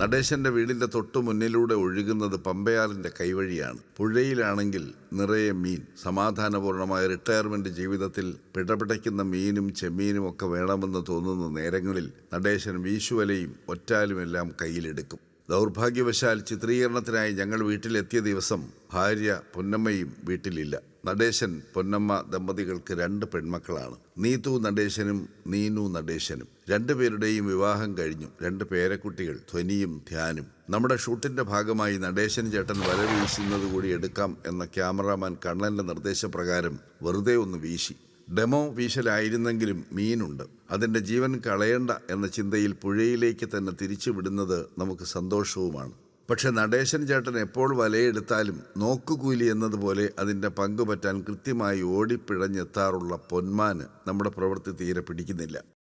നടേശന്റെ വീടിന്റെ തൊട്ടു മുന്നിലൂടെ ഒഴുകുന്നത് പമ്പയാറിന്റെ കൈവഴിയാണ്. പുഴയിലാണെങ്കിൽ നിറയെ മീൻ. സമാധാനപൂർണമായ റിട്ടയർമെന്റ് ജീവിതത്തിൽ പിടപിടയ്ക്കുന്ന മീനും ചെമ്മീനും ഒക്കെ വേണമെന്ന് തോന്നുന്ന നേരങ്ങളിൽ നടേശൻ വീശുവലയും ഒറ്റാലുമെല്ലാം കയ്യിലെടുക്കും. ദൗർഭാഗ്യവശാൽ ചിത്രീകരണത്തിനായി ഞങ്ങൾ വീട്ടിലെത്തിയ ദിവസം ഭാര്യ പൊന്നമ്മയും വീട്ടിലില്ല. നടേശൻ പൊന്നമ്മ ദമ്പതികൾക്ക് രണ്ട് പെൺമക്കളാണ്. നീതു നടേശനും നീനു നടേശനും. രണ്ടുപേരുടെയും വിവാഹം കഴിഞ്ഞു. രണ്ട് പേരക്കുട്ടികൾ ധ്വനിയും ധ്യാനും. നമ്മുടെ ഷൂട്ടിന്റെ ഭാഗമായി നടേശൻ ചേട്ടൻ വല വീശുന്നത് കൂടി എടുക്കാം എന്ന ക്യാമറാമാൻ കണ്ണന്റെ നിർദ്ദേശപ്രകാരം വെറുതെ ഒന്ന് വീശി. ഡെമോ വീശലായിരുന്നെങ്കിലും മീനുണ്ട്. അതിന്റെ ജീവൻ കളയണ്ട എന്ന ചിന്തയിൽ പുഴയിലേക്ക് തന്നെ തിരിച്ചു വിടുന്നത് നമുക്ക് സന്തോഷവുമാണ്. പക്ഷെ നടേശൻ ചേട്ടൻ എപ്പോൾ വലയെടുത്താലും നോക്കുകൂലി എന്നതുപോലെ അതിന്റെ പങ്കുപറ്റാൻ കൃത്യമായി ഓടിപ്പിഴഞ്ഞെത്താറുള്ള പൊന്മാന് നമ്മുടെ പ്രവൃത്തി തീരെ പിടിക്കുന്നില്ല.